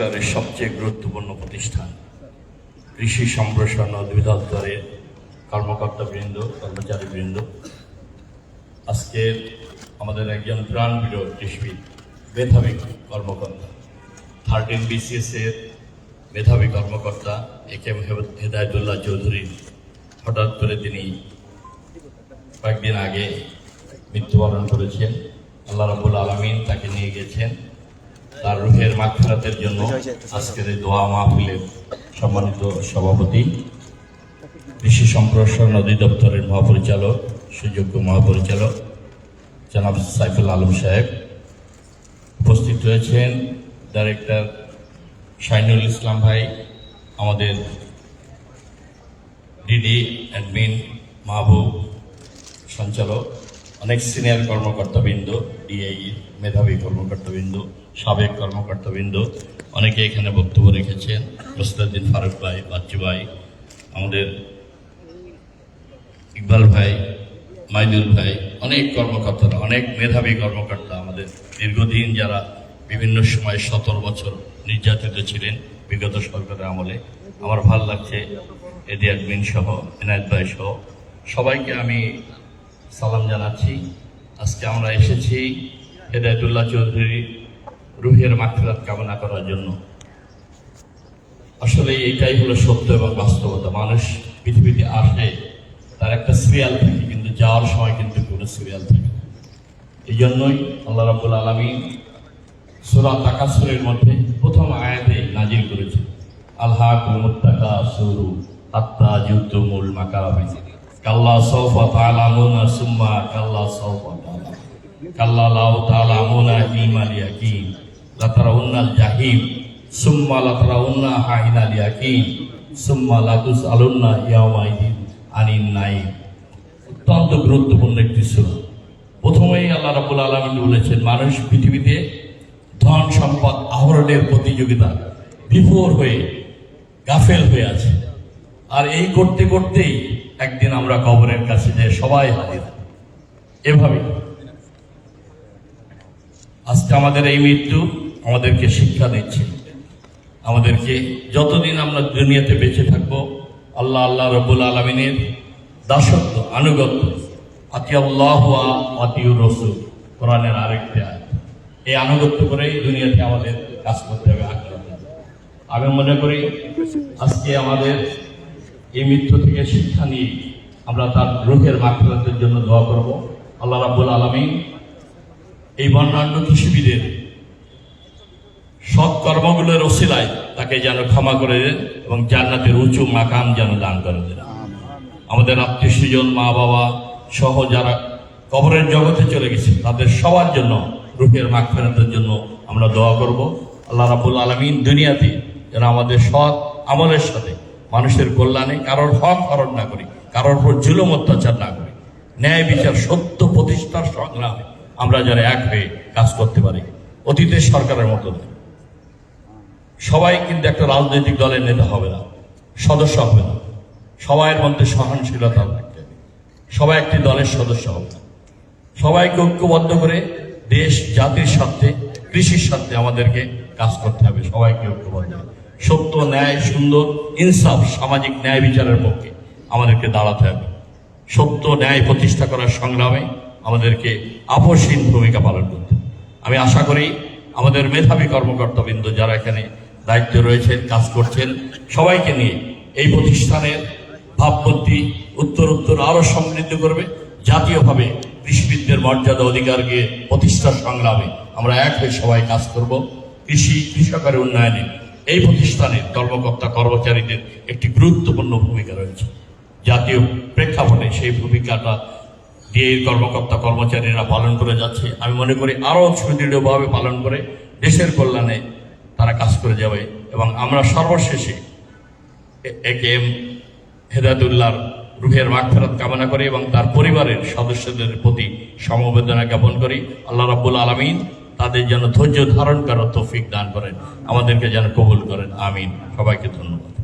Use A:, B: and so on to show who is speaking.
A: সেক্টরের সবচেয়ে গুরুত্বপূর্ণ প্রতিষ্ঠান। কৃষি সম্প্রসারণ অধিদপ্তরের কর্মকর্তাবৃন্দ, কর্মচারীবৃন্দ। আজকে আমাদের একজন প্রাণ বিরোধ কৃষিবিদ মেধাবী কর্মকর্তা, থার্টিন বিসিএস এর মেধাবী কর্মকর্তা এ কে হেদায়তুল্লাহ চৌধুরী। হঠাৎ করে তিনি কয়েকদিন আগে মৃত্যুবরণ করেছেন। আল্লাহ রাবুল আলমিন তাকে নিয়ে গেছেন। তার রুহের মাগফিরাতের জন্য আজকের এই দোয়া মাহফিলের সম্মানিত সভাপতি, কৃষি সম্প্রসারণ অধিদপ্তরের মহাপরিচালক, সুযোগ্য মহাপরিচালক, জনাব সাইফুল আলম সাহেব। উপস্থিত রয়েছেন ডাইরেক্টর শাইনুল ইসলাম ভাই, আমাদের ডিডি অ্যাডমিন মাহবুব সঞ্চালক, অনেক সিনিয়র কর্মকর্তাবৃন্দ ডিআই মেধাবী কর্মকর্তাবৃন্দ। সাবেক কর্মকর্তাবৃন্দ, অনেকে এখানে বক্তব্য রেখেছেন। মোস্তাদ্দিন ফারুক ভাই, বাচ্চু ভাই, আমাদের ইকবাল ভাই মাইদুল ভাই, অনেক কর্মকর্তারা, অনেক মেধাবী কর্মকর্তা আমাদের দীর্ঘদিন যারা বিভিন্ন সময় সতেরো বছর নির্যাতিত ছিলেন বিগত সরকারের আমলে। আমার ভালো লাগছে এডি অ্যাডমিন সহ, এনায়ত ভাই সহ। সবাইকে আমি সালাম জানাচ্ছি। আজকে আমরা এসেছি হেদায়তুল্লাহ চৌধুরী রুহের মাখফিরাত কামনা করার জন্য। আসলে এটাই হলো সত্য এবং বাস্তবতা। মানুষ পৃথিবীতে আসে তার একটা সিরিয়াল থাকে, কিন্তু যাওয়ার সময় কিন্তু কোনো সিরিয়াল থাকে। এই জন্যই আল্লাহ রাবুল আলমী সুরা তাকাসুরের মধ্যে প্রথম আয়াতে নাজিল করেছে আল্লাহ কুমুত্তাকা সুরু আত্মা জুতুমুল মাকারাবি কাল্লা সৌফা তালামুনা সুম্মা কাল্লা সৌফা তালাম কাল্লা লাউ ইমাল ইয়াকিন লাতারাউন্নাল জাহিম সুম্মা লাতারাউন্না হাইনাল ইয়াকিন সুম্মা লাতুস আলুন্না ইয়াউমাইদিন আনিন অত্যন্ত গুরুত্বপূর্ণ একটি সুরা। প্রথমেই আল্লাহ রাবুল আলমিন বলেছেন, মানুষ পৃথিবীতে ধন সম্পদ আহরণের প্রতিযোগিতা বিফোর হয়ে, গাফেল হয়ে আছে। আর এই করতে করতেই একদিন আমরা কবরের কাছে যে সবাই হাজির। এভাবে আজকে আমাদের এই মৃত্যু আমাদেরকে শিক্ষা দিচ্ছে। আমাদেরকে যতদিন আমরা দুনিয়াতে বেঁচে থাকব, আল্লাহ আল্লাহ রবুল আলমিনের দাসত্ব, আনুগত্য, আতিয়াউল্লাহ আতিউর রসুল, কোরআনের আরেকটি আয়াত। এই আনুগত্য করেই দুনিয়াতে আমাদের কাজ করতে হবে আগ্রহ আমি মনে করি, আজকে আমাদের এই মৃত্যু থেকে শিক্ষা নিয়ে আমরা তার রোগের মাকফিরাতের জন্য দোয়া করব। আল্লাহ রাবুল আলমিন এই বর্ণাঢ্য কৃষিবিদের সৎ কর্মগুলোর ওসিলায় তাকে যেন ক্ষমা করে দেন এবং জান্নাতের উঁচু মাকাম যেন দান করে দেন। আমাদের আত্মীয় স্বজন, মা বাবা সহ যারা কবরের জগতে চলে গেছে, তাদের সবার জন্য, রুহের মাখ ফেরাতের জন্য আমরা দোয়া করব। আল্লাহ রাবুল আলমিন দুনিয়াতে যেন আমাদের সৎ আমলের সাথে মানুষের কল্যাণে কারোর হক হরণ না করি, কারোর উপর জুলুম অত্যাচার না করি, ন্যায় বিচার, সত্য প্রতিষ্ঠার সংগ্রামে আমরা যারা এক হয়ে কাজ করতে পারি। অতীতের সরকারের মতো নয়। সবাই কিন্তু একটা রাজনৈতিক দলের নেতা হবে না, সদস্য হবে না। সবাইয়ের মধ্যে সহনশীলতা থাকতে হবে। সবাই একটি দলের সদস্য হবে না। সবাইকে ঐক্যবদ্ধ করে দেশ, জাতির স্বার্থে, কৃষির স্বার্থে আমাদেরকে কাজ করতে হবে। সবাইকে ঐক্যবদ্ধ। সত্য, ন্যায়, সুন্দর, ইনসাফ, সামাজিক ন্যায় বিচারের পক্ষে আমাদেরকে দাঁড়াতে হবে। সত্য, ন্যায় প্রতিষ্ঠা করার সংগ্রামে আমাদেরকে আপসহীন ভূমিকা পালন করতে। আমি আশা করি আমাদের মেধাবী কর্মকর্তাবৃন্দ যারা এখানে দায়িত্বে রয়েছেন, কাজ করছেন। সবাইকে নিয়ে এই প্রতিষ্ঠানের ভাবমূর্তি উত্তর উত্তর আরও সমৃদ্ধ করবে। জাতীয়ভাবে কৃষিবিদদের মর্যাদা অধিকারকে প্রতিষ্ঠার সংগ্রামে আমরা এক হয়ে সবাই কাজ করব। কৃষি, কৃষকের উন্নয়নে এই প্রতিষ্ঠানের কর্মকর্তা কর্মচারীদের একটি গুরুত্বপূর্ণ ভূমিকা রয়েছে। জাতীয় প্রেক্ষাপটে সেই ভূমিকাটা দিয়ে কর্মকর্তা কর্মচারীরা পালন করে যাচ্ছে। আমি মনে করি আরও সুদৃঢ়ভাবে পালন করে দেশের কল্যাণে তারা কাজ করে যাবে এবং আমরা সর্বশেষে এ- কে এম হেদায়তুল্লাহর রুহের মাগফেরত কামনা করি এবং তার পরিবারের সদস্যদের প্রতি সমবেদনা জ্ঞাপন করি। আল্লাহ রাব্বুল আলমিন তাদের যেন ধৈর্য ধারণ করার তৌফিক দান করেন। আমাদেরকে যেন কবুল করেন। আমিন। সবাইকে ধন্যবাদ।